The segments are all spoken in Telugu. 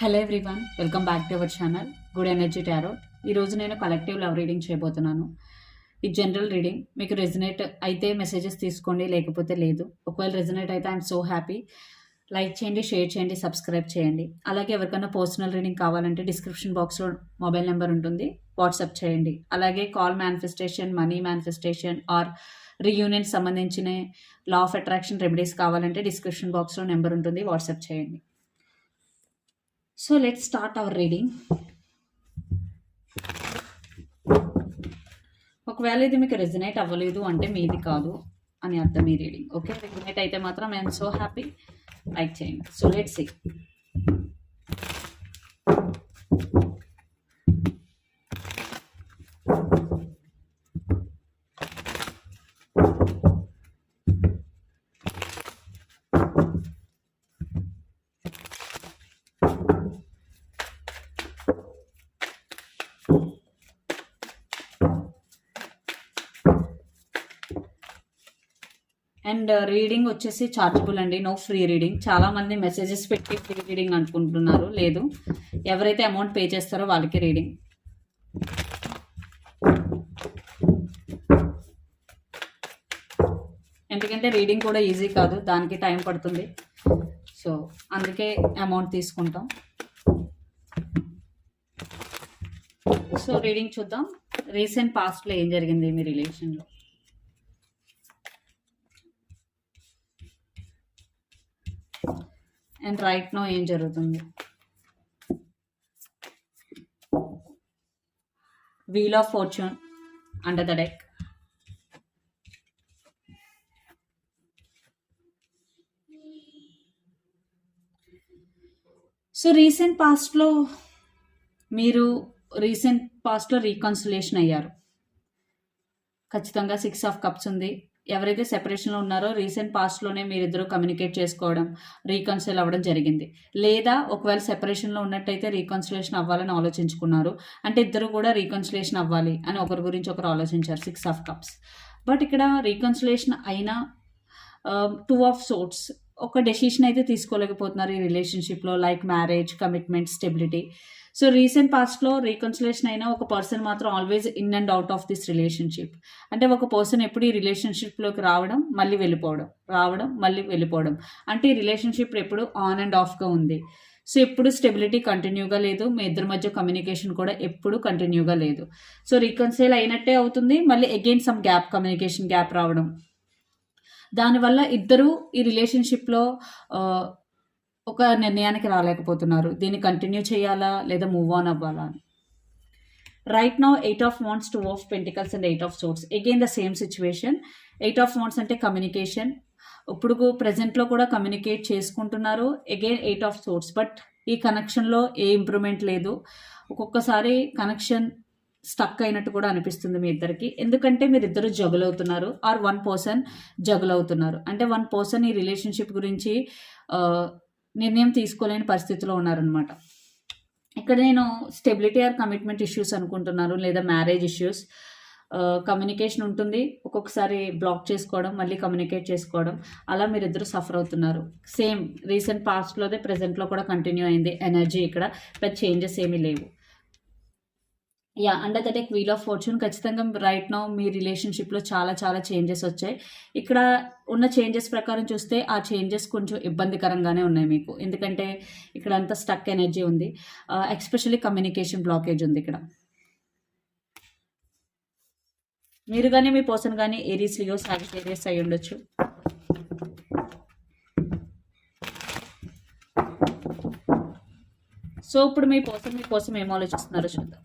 Hello everyone welcome back to our channel good energy tarot ఈరోజు నేను కలెక్టివ్ లవ్ రీడింగ్ చేయబోతున్నాను. ఇది జనరల్ రీడింగ్ మీకు రెజినేట్ అయితే మెసేజెస్ తీసుకోండి లేకపోతే లేదు. ఒకవేళ రెజినేట్ అయితే ఐఎమ్ సో హ్యాపీ లైక్ చేయండి షేర్ చేయండి సబ్స్క్రైబ్ చేయండి. అలాగే ఎవరికైనా పర్సనల్ రీడింగ్ కావాలంటే డిస్క్రిప్షన్ బాక్స్లో మొబైల్ నెంబర్ ఉంటుంది. వాట్సాప్ చేయండి. అలాగే call manifestation money manifestation or reunion సంబంధించిన లా ఆఫ్ అట్రాక్షన్ రెమెడీస్ కావాలంటే డిస్క్రిప్షన్ బాక్స్లో నెంబర్ ఉంటుంది. వాట్సాప్ చేయండి. So let start our reading ఒకవేళ ఇది మీకు రెజినేట్ అవ్వలేదు అంటే మీది కాదు అని అర్థం ఈ రీడింగ్ ఓకే రెజినేట్ అయితే మాత్రం ఐఎమ్ సో హ్యాపీ లైక్ చేయండి so let see and uh, reading వచ్చేసి చార్జబుల్ అండి. నో ఫ్రీ రీడింగ్ చాలా మంది మెసేజెస్ పెట్టి ఫ్రీ రీడింగ్ అనుకుంటున్నారు. లేదు. ఎవరైతే అమౌంట్ పే చేస్తారో వాళ్ళకి రీడింగ్ ఎందుకంటే రీడింగ్ కూడా ఈజీ కాదు. దానికి టైం పడుతుంది. సో అందుకే అమౌంట్ తీసుకుంటాం. సో రీడింగ్ చూద్దాం. రీసెంట్ పాస్ట్లో ఏం జరిగింది మీ రిలేషన్లో అండ్ రైట్ నో ఏం జరుగుతుంది? Wheel of fortune under the deck so recent పాస్ట్లో మీరు రీసెంట్ పాస్ట్లో రీకన్సిలేషన్ అయ్యారు. ఖచ్చితంగా సిక్స్ ఆఫ్ కప్స్ ఉంది. ఎవరైతే సెపరేషన్లో ఉన్నారో రీసెంట్ పాస్ట్లోనే మీరిద్దరూ కమ్యూనికేట్ చేసుకోవడం రీకన్సిల్ అవ్వడం జరిగింది. లేదా ఒకవేళ సెపరేషన్లో ఉన్నట్టయితే రీకన్సిలేషన్ అవ్వాలని ఆలోచించుకున్నారు. అంటే ఇద్దరు కూడా రీకన్సిలేషన్ అవ్వాలి అని ఒకరి గురించి ఒకరు ఆలోచించారు సిక్స్ ఆఫ్ కప్స్ బట్ ఇక్కడ రీకన్సిలేషన్ అయినా టూ ఆఫ్ సోట్స్ ఒక డెసిషన్ అయితే తీసుకోలేకపోతున్నారు ఈ రిలేషన్షిప్లో like marriage commitment stability so recent పాస్ట్లో రీకన్సిలేషన్ అయినా ఒక పర్సన్ మాత్రం always in and out of this relationship అంటే ఒక పర్సన్ ఎప్పుడు ఈ రిలేషన్షిప్లోకి రావడం మళ్ళీ వెళ్ళిపోవడం రావడం మళ్ళీ వెళ్ళిపోవడం. అంటే ఈ రిలేషన్షిప్ ఎప్పుడు ఆన్ అండ్ ఆఫ్గా ఉంది. సో ఎప్పుడు స్టెబిలిటీ కంటిన్యూగా లేదు మీ ఇద్దరి మధ్య కమ్యూనికేషన్ కూడా ఎప్పుడు కంటిన్యూగా లేదు. సో రీకన్సైల్ అయినట్టే అవుతుంది మళ్ళీ again some gap communication gap రావడం. దానివల్ల ఇద్దరు ఈ రిలేషన్షిప్లో ఒక నిర్ణయానికి రాలేకపోతున్నారు. దీన్ని కంటిన్యూ చేయాలా లేదా మూవ్ ఆన్ అవ్వాలా అని. Right now eight of wands two of pentacles and eight of swords again the same situation eight of wands అంటే కమ్యూనికేషన్ ఇప్పుడు ప్రజెంట్లో కూడా కమ్యూనికేట్ చేసుకుంటున్నారు. Again eight of swords but ఈ కనెక్షన్లో ఏ ఇంప్రూవ్మెంట్ లేదు. ఒక్కొక్కసారి కనెక్షన్ స్టక్ అయినట్టు కూడా అనిపిస్తుంది మీ ఇద్దరికి. ఎందుకంటే మీరు ఇద్దరు జగుల్ అవుతున్నారు. ఆర్ వన్ పర్సన్ జగుల్ అవుతున్నారు. అంటే వన్ పర్సన్ ఈ రిలేషన్షిప్ గురించి uh, నిర్ణయం తీసుకోలేని పరిస్థితిలో ఉన్నారనమాట ఇక్కడ నేను స్టెబిలిటీ ఆర్ కమిట్మెంట్ ఇష్యూస్ అనుకుంటున్నాను లేదా మ్యారేజ్ ఇష్యూస్. కమ్యూనికేషన్ ఉంటుంది ఒక్కొక్కసారి బ్లాక్ చేసుకోవడం మళ్ళీ కమ్యూనికేట్ చేసుకోవడం అలా మీరిద్దరు సఫర్ అవుతున్నారు. సేమ్ రీసెంట్ పాస్ట్లోదే ప్రజెంట్లో కూడా కంటిన్యూ అయింది ఎనర్జీ ఇక్కడ పెద్ద చేంజెస్ ఏమీ లేవు. Yeah under the deck wheel of fortune ఖచ్చితంగా రైట్ నౌ మీ రిలేషన్షిప్లో చాలా చాలా చేంజెస్ వచ్చాయి. ఇక్కడ ఉన్న చేంజెస్ ప్రకారం చూస్తే ఆ చేంజెస్ కొంచెం ఇబ్బందికరంగానే ఉన్నాయి మీకు. ఎందుకంటే ఇక్కడ అంతా స్టక్ ఎనర్జీ ఉంది. ఎక్స్పెషల్లీ కమ్యూనికేషన్ బ్లాకేజ్ ఉంది ఇక్కడ. మీరు కానీ మీ పర్సన్ కానీ ఏరియస్ లియో సాగిటేరియస్ అయి ఉండొచ్చు. సో ఇప్పుడు మీ పర్సన్ మీ కోసం ఏం ఆలోచిస్తున్నారో చూద్దాం.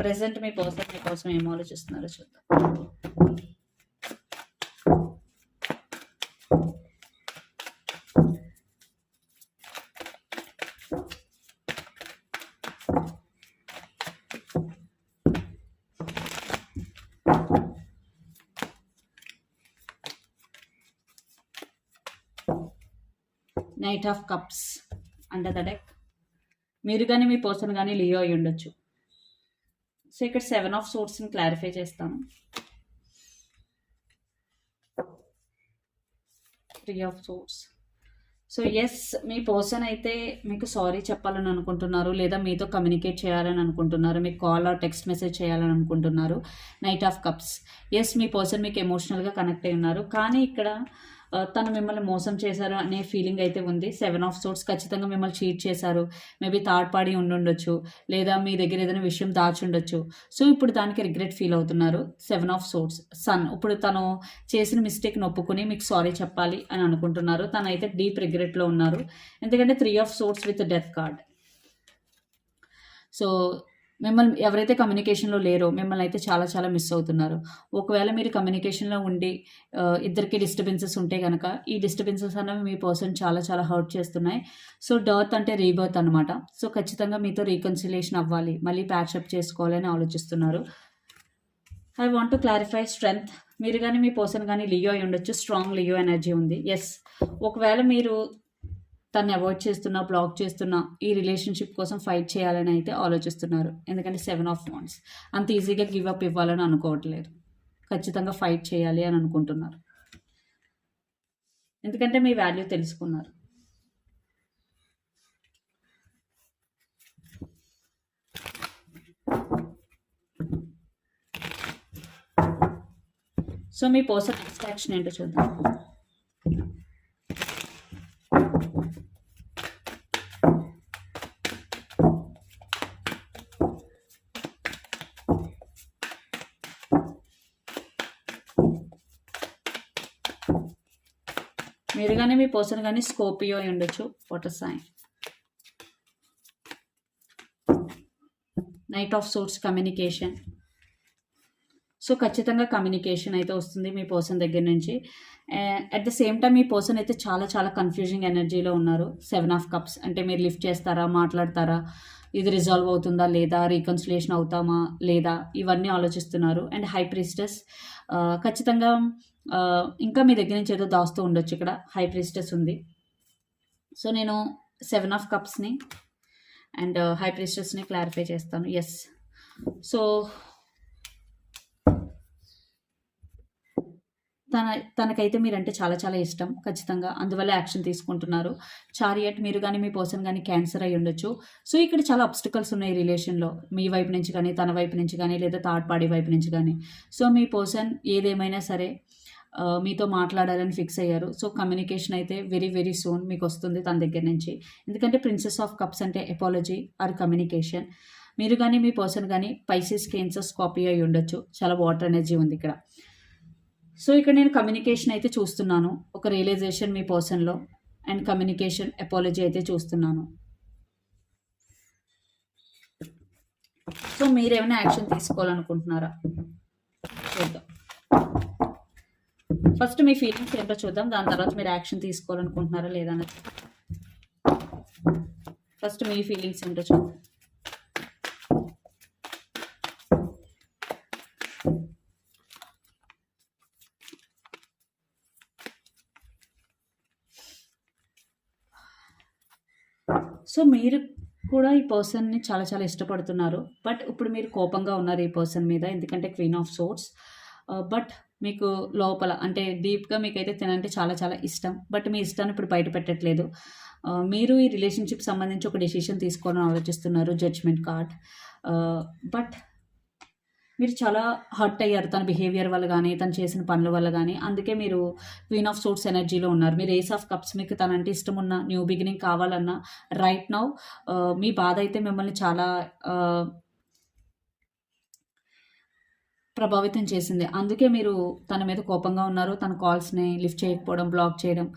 ప్రజెంట్ మీ పర్సన్ మీకోసం ఏం ఆలోచిస్తున్నారో చూద్దాం. Knight of cups under the deck మీరు కానీ మీ పర్సన్ కానీ లియో అయి ఉండొచ్చు సో ఇక్కడ సెవెన్ ఆఫ్ సోర్స్ని క్లారిఫై చేస్తాను. Three of swords so yes me person అయితే మీకు సారీ చెప్పాలని అనుకుంటున్నారు లేదా మీతో కమ్యూనికేట్ చేయాలని అనుకుంటున్నారు మీకు కాల్ ఆర్ టెక్స్ట్ మెసేజ్ చేయాలని అనుకుంటున్నారు నైట్ ఆఫ్ కప్స్ ఎస్ మీ పర్సన్ మీకు ఎమోషనల్గా కనెక్ట్ అయి ఉన్నారు కానీ ఇక్కడ తను మిమ్మల్ని మోసం చేశారు అనే ఫీలింగ్ అయితే ఉంది. సెవెన్ ఆఫ్ సోర్స్ ఖచ్చితంగా మిమ్మల్ని చీట్ చేశారు. మేబీ థర్డ్ పార్టీ ఉండుండొచ్చు. లేదా మీ దగ్గర ఏదైనా విషయం దాచుండొచ్చు. సో ఇప్పుడు దానికి రిగ్రెట్ ఫీల్ అవుతున్నారు. సెవెన్ ఆఫ్ సోర్స్ సన్ ఇప్పుడు తను చేసిన మిస్టేక్ని నొప్పుకుని మీకు సారీ చెప్పాలి అని అనుకుంటున్నారు. తను అయితే డీప్ రిగ్రెట్లో ఉన్నారు. ఎందుకంటే three of swords with death card so మిమ్మల్ని ఎవరైతే కమ్యూనికేషన్లో లేరో మిమ్మల్ని అయితే చాలా చాలా మిస్ అవుతున్నారు. ఒకవేళ మీరు కమ్యూనికేషన్లో ఉండి ఇద్దరికి డిస్టర్బెన్సెస్ ఉంటే కనుక ఈ డిస్టర్బెన్సెస్ అనేవి మీ పర్సన్ చాలా చాలా హర్ట్ చేస్తున్నాయి. సో డర్త్ అంటే రీబర్త్ అనమాట సో ఖచ్చితంగా మీతో రీకన్సిలేషన్ అవ్వాలి. మళ్ళీ ప్యాచప్ చేసుకోవాలని ఆలోచిస్తున్నారు. I want to clarify strength మీరు కానీ మీ పర్సన్ కానీ లియో అయి ఉండొచ్చు. స్ట్రాంగ్ లియో ఎనర్జీ ఉంది. ఎస్ ఒకవేళ మీరు తను అవాయిడ్ చేస్తున్నా బ్లాక్ చేస్తున్నా ఈ రిలేషన్షిప్ కోసం ఫైట్ చేయాలని అయితే ఆలోచిస్తున్నారు. ఎందుకంటే సెవెన్ ఆఫ్ వాన్స్ అంత ఈజీగా గివ్ అప్ ఇవ్వాలని అనుకోవట్లేదు. ఖచ్చితంగా ఫైట్ చేయాలి అని అనుకుంటున్నారు. ఎందుకంటే మీ వాల్యూ తెలుసుకున్నారు. సో మీ పర్సన్ నెక్స్ట్ యాక్షన్ ఏంటో చూద్దాం. పర్సన్ కానీ స్కోపియో అయి ఉండొచ్చు. Water sign knight of swords communication so ఖచ్చితంగా కమ్యూనికేషన్ అయితే వస్తుంది మీ పర్సన్ దగ్గర నుంచి. అట్ ద సేమ్ టైం మీ పర్సన్ అయితే చాలా చాలా కన్ఫ్యూజింగ్ ఎనర్జీలో ఉన్నారు. సెవెన్ ఆఫ్ కప్స్ అంటే మీరు లిఫ్ట్ చేస్తారా మాట్లాడతారా ఇది రిజాల్వ్ అవుతుందా లేదా రీకన్సిలేషన్ అవుతామా లేదా ఇవన్నీ ఆలోచిస్తున్నారు. అండ్ హై ప్రిస్టెస్ ఖచ్చితంగా ఇంకా మీ దగ్గర నుంచి ఏదో దాస్తూ ఉండొచ్చు ఇక్కడ. హై ప్రిస్టెస్ ఉంది. సో నేను సెవెన్ ఆఫ్ కప్స్ని అండ్ హై ప్రిస్టెస్ని క్లారిఫై చేస్తాను. ఎస్ సో తన తనకైతే మీరంటే చాలా చాలా ఇష్టం ఖచ్చితంగా. అందువల్ల యాక్షన్ తీసుకుంటున్నారు. చారియట్ మీరు కానీ మీ పర్సన్ కానీ క్యాన్సర్ అయి ఉండొచ్చు. సో ఇక్కడ చాలా అబ్స్టికల్స్ ఉన్నాయి రిలేషన్లో మీ వైపు నుంచి కానీ తన వైపు నుంచి కానీ లేదా థర్డ్ పార్టీ వైపు నుంచి కానీ సో మీ పర్సన్ ఏదేమైనా సరే మీతో మాట్లాడాలని ఫిక్స్ అయ్యారు. సో కమ్యూనికేషన్ అయితే వెరీ వెరీ సూన్ మీకు వస్తుంది తన దగ్గర నుంచి. ఎందుకంటే ప్రిన్సెస్ ఆఫ్ కప్స్ అంటే ఎపాలజీ ఆర్ కమ్యూనికేషన్ మీరు కానీ మీ పర్సన్ కానీ పైసెస్ కేన్సర్స్ కాపీ అయి ఉండొచ్చు. చాలా వాటర్ ఎనర్జీ ఉంది ఇక్కడ. సో ఇక్కడ నేను కమ్యూనికేషన్ అయితే చూస్తున్నాను. ఒక రియలైజేషన్ మీ పర్సన్లో అండ్ కమ్యూనికేషన్ ఎపాలజీ అయితే చూస్తున్నాను. సో మీరేమైనా యాక్షన్ తీసుకోవాలనుకుంటున్నారా? చూద్దాం. ఫస్ట్ మీ ఫీలింగ్స్ ఏంటో చూద్దాం. దాని తర్వాత మీరు యాక్షన్ తీసుకోవాలనుకుంటున్నారా లేదా అనేది ఫస్ట్ మీ ఫీలింగ్స్ ఏంటో చూద్దాం. సో మీరు కూడా ఈ పర్సన్ని చాలా చాలా ఇష్టపడుతున్నారు. బట్ ఇప్పుడు మీరు కోపంగా ఉన్నారు ఈ పర్సన్ మీద ఎందుకంటే క్వీన్ ఆఫ్ సోట్స్ బట్ మీకు లోపల అంటే డీప్గా మీకైతే తినంటే చాలా చాలా ఇష్టం. బట్ మీ ఇష్టాన్ని ఇప్పుడు బయట పెట్టట్లేదు. మీరు ఈ రిలేషన్షిప్ సంబంధించి ఒక డెసిషన్ తీసుకోవాలని ఆలోచిస్తున్నారు జడ్జ్మెంట్ కార్డ్. బట్ మీరు చాలా హర్ట్ అయ్యారు. తన బిహేవియర్ వల్ల కానీ తను చేసిన పనుల వల్ల కానీ అందుకే మీరు క్వీన్ ఆఫ్ సోర్స్ ఎనర్జీలో ఉన్నారు. మీరు ఏస్ ఆఫ్ కప్స్ మీకు తనంటే ఇష్టం ఉన్న న్యూ బిగినింగ్ కావాలన్నా రైట్ నౌ మీ బాధ అయితే మిమ్మల్ని చాలా ప్రభావితం చేసింది. అందుకే మీరు తన మీద కోపంగా ఉన్నారు. తన కాల్స్ని లిఫ్ట్ చేయకపోవడం బ్లాక్ చేయడం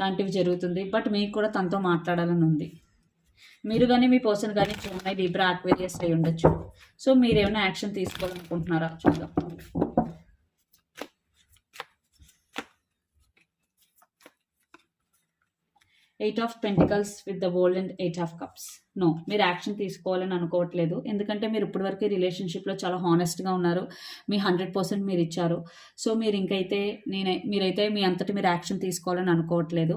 లాంటివి జరుగుతుంది. బట్ మీకు కూడా తనతో మాట్లాడాలని ఉంది. మీరు కానీ మీ పర్సన్ కానీ చూడండి. లిబ్రా అక్వేరియస్ అయి ఉండొచ్చు. సో మీరు ఏమైనా యాక్షన్ తీసుకోవాలనుకుంటున్నారా? చూద్దాం. Eight of pentacles with the world and eight of cups no మీరు యాక్షన్ తీసుకోవాలని అనుకోవట్లేదు. ఎందుకంటే మీరు ఇప్పటివరకు రిలేషన్షిప్లో చాలా హానెస్ట్గా ఉన్నారు. మీ హండ్రెడ్ పర్సెంట్ మీరు ఇచ్చారు. సో మీరు ఇంకైతే నేనే మీరైతే మీ అంతటి మీరు యాక్షన్ తీసుకోవాలని అనుకోవట్లేదు.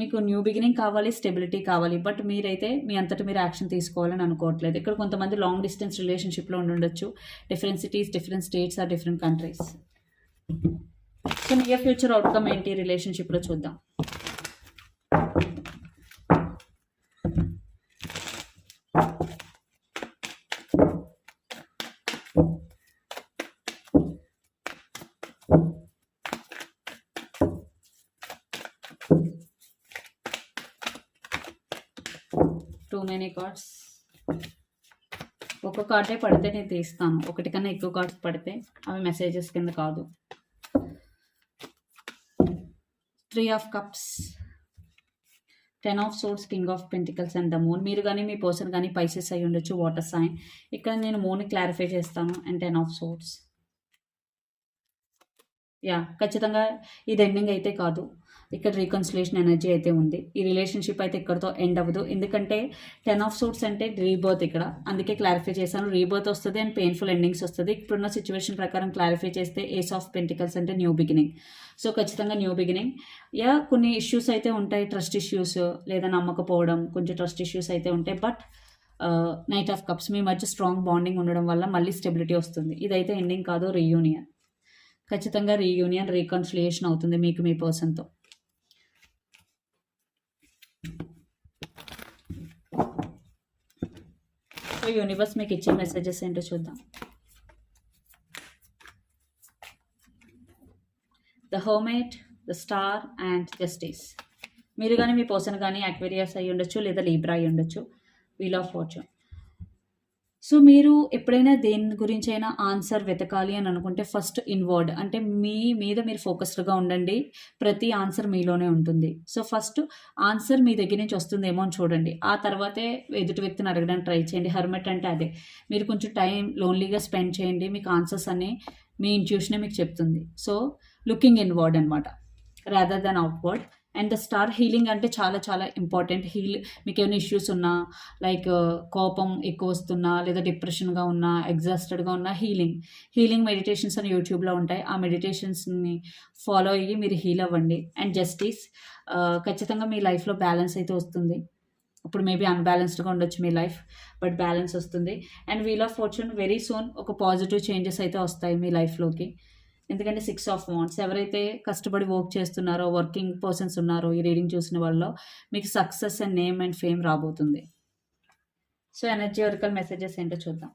మీకు న్యూ బిగినింగ్ కావాలి స్టెబిలిటీ కావాలి బట్ మీరైతే మీ అంతటి మీరు యాక్షన్ తీసుకోవాలని అనుకోవట్లేదు. ఇక్కడ కొంతమంది లాంగ్ డిస్టెన్స్ రిలేషన్షిప్లో ఉండొచ్చు. Different cities different states or different countries so near future outcome ఏంటి రిలేషన్షిప్లో చూద్దాం. Too many cards. ఒక కార్డే పడితే నేను తీస్తాను. ఒకటి కన్నా ఎక్కువ కార్డ్స్ పడితే అవి మెసేజెస్ కింద కాదు. Three of cups. Ten of swords king of pentacles and the moon. మీరు కానీ మీ పర్సన్ కానీ పైసెస్ అయి ఉండొచ్చు వాటర్ సైన్. ఇక్కడ నేను మూన్ క్లారిఫై చేస్తాను and ten of swords yeah ఖచ్చితంగా ఇది ఎండింగ్ అయితే కాదు. ఇక్కడ రీకన్సిలేషన్ ఎనర్జీ అయితే ఉంది. ఈ రిలేషన్షిప్ అయితే ఇక్కడతో ఎండ్ అవ్వదు. ఎందుకంటే టెన్ ఆఫ్ సూట్స్ అంటే రీబర్త్ ఇక్కడ. అందుకే క్లారిఫై చేశాను. రీబర్త్ వస్తుంది అండ్ పెయిన్ఫుల్ ఎండింగ్స్ వస్తుంది. ఇప్పుడున్న సిచ్యువేషన్ ప్రకారం క్లారిఫై చేస్తే ఏస్ ఆఫ్ పెంటికల్స్ అంటే న్యూ బిగినింగ్ సో ఖచ్చితంగా న్యూ బిగినింగ్ యా కొన్ని ఇష్యూస్ అయితే ఉంటాయి. ట్రస్ట్ ఇష్యూస్ లేదా నమ్మకపోవడం కొంచెం ట్రస్ట్ ఇష్యూస్ అయితే ఉంటాయి. బట్ నైట్ ఆఫ్ కప్స్ మీ మధ్య స్ట్రాంగ్ బాండింగ్ ఉండడం వల్ల మళ్ళీ స్టెబిలిటీ వస్తుంది. ఇదైతే ఎండింగ్ కాదు రీయూనియన్ ఖచ్చితంగా రీయూనియన్ రీకన్సిలియేషన్ అవుతుంది మీకు మీ పర్సన్తో సో యూనివర్స్ మీకు ఇచ్చే మెసేజెస్ ఏంటో చూద్దాం. The hermit the star and justice మీరు కానీ మీ పర్సన్ కానీ అక్వేరియస్ అయి ఉండొచ్చు లేదా లీబ్రా అయి ఉండొచ్చు వీల్ ఆఫ్ ఫార్చ్యూన్ సో మీరు ఎప్పుడైనా దేని గురించి అయినా ఆన్సర్ వెతకాలి అని అనుకుంటే ఫస్ట్ ఇన్వర్డ్ అంటే మీ మీద మీరు ఫోకస్డ్గా ఉండండి ప్రతి ఆన్సర్ మీలోనే ఉంటుంది. సో ఫస్ట్ ఆన్సర్ మీ దగ్గర నుంచి వస్తుందేమో అని చూడండి. ఆ తర్వాతే ఎదుటి వ్యక్తిని అడగడానికి ట్రై చేయండి. హర్మెట్ అంటే అదే. మీరు కొంచెం టైం లోన్లీగా స్పెండ్ చేయండి. మీకు ఆన్సర్స్ అన్ని మీ ఇంట్యూషనే మీకు చెప్తుంది. సో లుకింగ్ ఇన్వర్డ్ అనమాట rather than outward. And the star healing అంటే చాలా చాలా ఇంపార్టెంట్ హీల్ మీకు ఏమైనా ఇష్యూస్ ఉన్నా లైక్ uh, కోపం ఎక్కువ వస్తున్నా లేదా డిప్రెషన్గా ఉన్నా ఎగ్జాస్టెడ్గా ఉన్నా హీలింగ్ హీలింగ్ మెడిటేషన్స్ అని యూట్యూబ్లో ఉంటాయి. ఆ మెడిటేషన్స్ని ఫాలో అయ్యి మీరు హీల్ అవ్వండి. అండ్ జస్టిస్ uh, ఖచ్చితంగా మీ లైఫ్లో బ్యాలెన్స్ అయితే వస్తుంది. ఇప్పుడు మేబీ అన్బ్యాలెన్స్డ్గా ఉండొచ్చు మీ లైఫ్ బట్ బ్యాలెన్స్ వస్తుంది. And wheel of fortune very soon ఒక పాజిటివ్ చేంజెస్ అయితే వస్తాయి మీ లైఫ్లోకి ఎందుకంటే సిక్స్ ఆఫ్ వాంట్స్ ఎవరైతే కష్టపడి వర్క్ చేస్తున్నారో వర్కింగ్ పర్సన్స్ ఉన్నారో ఈ రీడింగ్ చూసిన వాళ్ళలో మీకు success and name and fame రాబోతుంది. సో ఎనర్జీ వర్కల్ మెసేజెస్ ఏంటో చూద్దాం.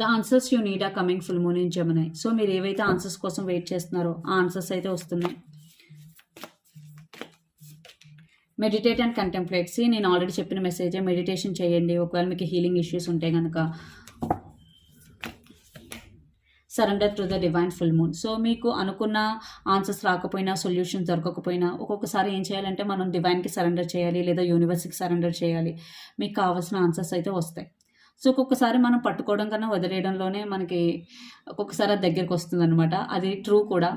The answers you need are coming full moon in Gemini so మీరు ఏవైతే ఆన్సర్స్ కోసం వెయిట్ చేస్తున్నారో ఆ ఆన్సర్స్ అయితే వస్తున్నాయి. మెడిటేట్ అండ్ కంటెంప్లేట్ సి నేను ఆల్రెడీ చెప్పిన మెసేజే మెడిటేషన్ చేయండి. ఒకవేళ మీకు హీలింగ్ ఇష్యూస్ ఉంటే కనుక surrender to the divine full moon so మీకు అనుకున్న ఆన్సర్స్ రాకపోయినా సొల్యూషన్ దొరకకపోయినా ఒక్కొక్కసారి ఏం చేయాలంటే మనం డివైన్కి సరెండర్ చేయాలి లేదా యూనివర్స్కి సరెండర్ చేయాలి. మీకు కావాల్సిన ఆన్సర్స్ అయితే వస్తాయి. సో ఒక్కొక్కసారి మనం పట్టుకోవడం కన్నా వదిలేయడంలోనే మనకి ఒక్కొక్కసారి అది దగ్గరికి వస్తుంది అనమాట అది ట్రూ కూడా.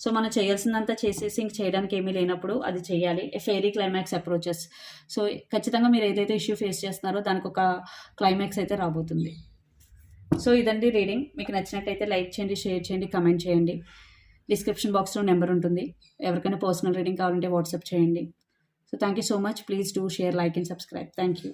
సో మనం చేయాల్సిందంతా చేసేసి ఇంక చేయడానికి ఏమీ లేనప్పుడు అది చేయాలి. ఫెయిరీ క్లైమాక్స్ అప్రోచెస్ సో ఖచ్చితంగా మీరు ఏదైతే ఇష్యూ ఫేస్ చేస్తున్నారో దానికి ఒక క్లైమాక్స్ అయితే రాబోతుంది. సో ఇదండి రీడింగ్ మీకు నచ్చినట్టయితే లైక్ చేయండి షేర్ చేయండి కమెంట్ చేయండి. డిస్క్రిప్షన్ బాక్స్లో నెంబర్ ఉంటుంది. ఎవరికైనా పర్సనల్ రీడింగ్ కావాలంటే వాట్సాప్ చేయండి. So thank you so much please do share like and subscribe thank you